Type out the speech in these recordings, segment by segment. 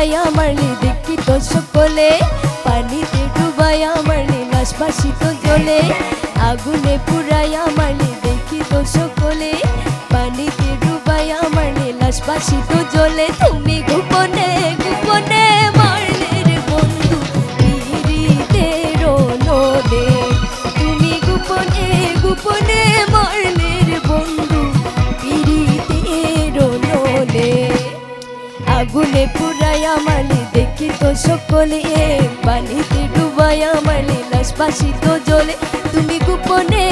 পুরাইয়া মারলি দেখি তো সকলে পানিতে ডুবাইয়া মারলি লাশ ভাসিত জলে। আগুনে পুরাইয়া মারলি দেখি তো সকলে পানিতে ডুবাইয়া মারলি লাশ ভাসিত জলে তুমি গোপনে গোপনে গোপনে আগুনে পুরাইয়া মালি দেখি তো সকলে পানিতে ডুবায়া মালি লাশ তো জলে তুমি গোপনে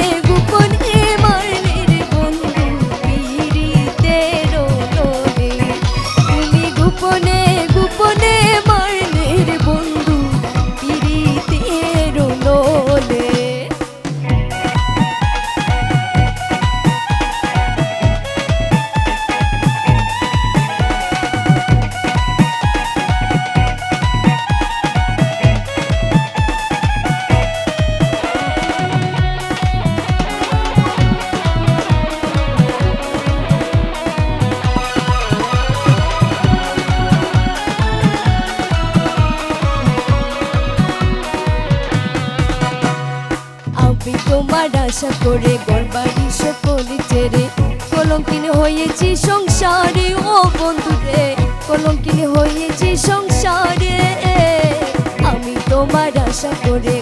আমি তোমার আশা করে গড়বাড়ি সকলে ছেড়ে কলঙ্কিন হয়েছি সংসারে, ও বন্ধু রে। কলঙ্কিন হয়েছি সংসারে। আমি তোমার আশা করে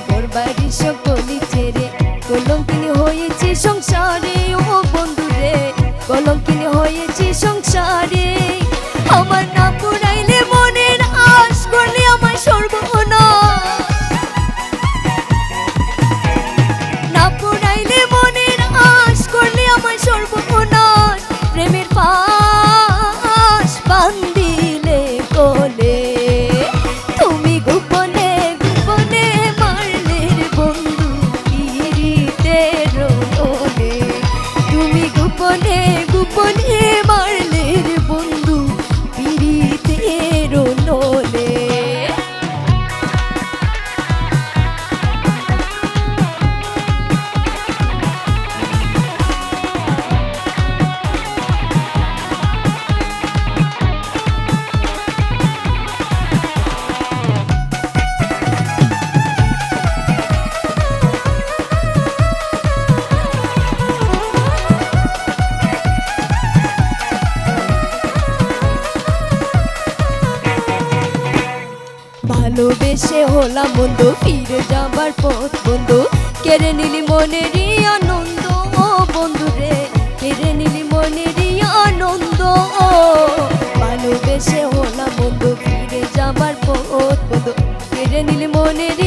ভালোবেসে হলাম বন্ধু, ফিরে যাবার পথ বন্ধু। কেড়ে নিলি মনেরই আনন্দ, ও বন্ধু রে। কেড়ে নিলি মনেরই আনন্দ, ও। ভালোবেসে হলাম বন্ধু, ফিরে যাবার পথ বন্ধু। কেড়ে নিলি মনেরই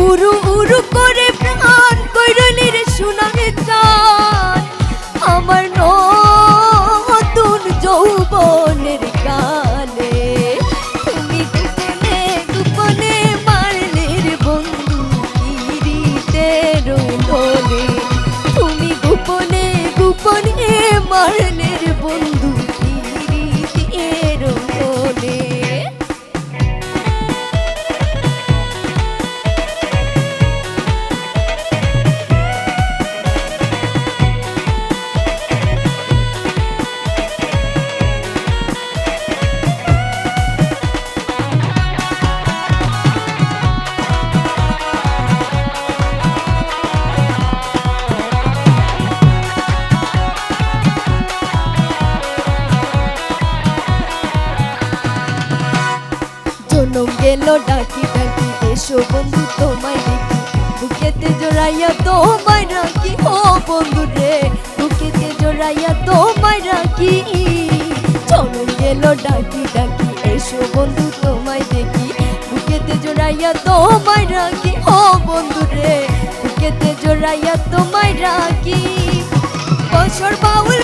উরু উরু করে গেল ডাকি ডাকি, এসো বন্ধু তোমায় দেখি। বুকেতে জোড়াইয়া তোমায় রাখি, ও বন্ধু রে। বুকেতে জোড়াইয়া তোমায় রাখি। জনম গেল ডাকি ডাকি, এসো বন্ধু তোমায় দেখি। বুকেতে জোড়াইয়া তোমায় রাখি, ও বন্ধু রে। বুকেতে জোড়াইয়া তোমায় রাখি। বছর বাউল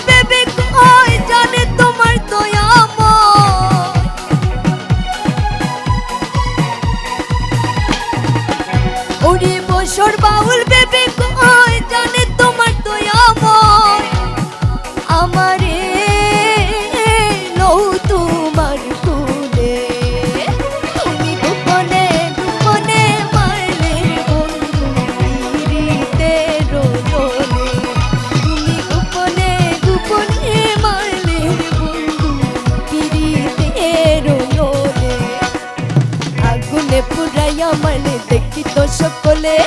ওরে বছর বাউল বেবে কই জানে তোমার তো আমারে বলে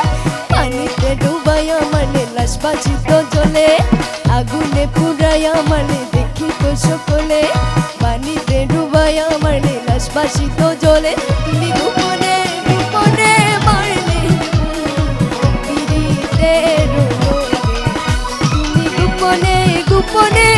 পানিতে ডুবাই মানে লাশ বাজিত জলে আগুনে পুরাইয়া মানে দেখিত সকলে। পানিতে ডুবাইয়া মানে লাশ বাজিত জলে তুমি গোপনে গোপনে মারলে। তুমি গোপনে গোপনে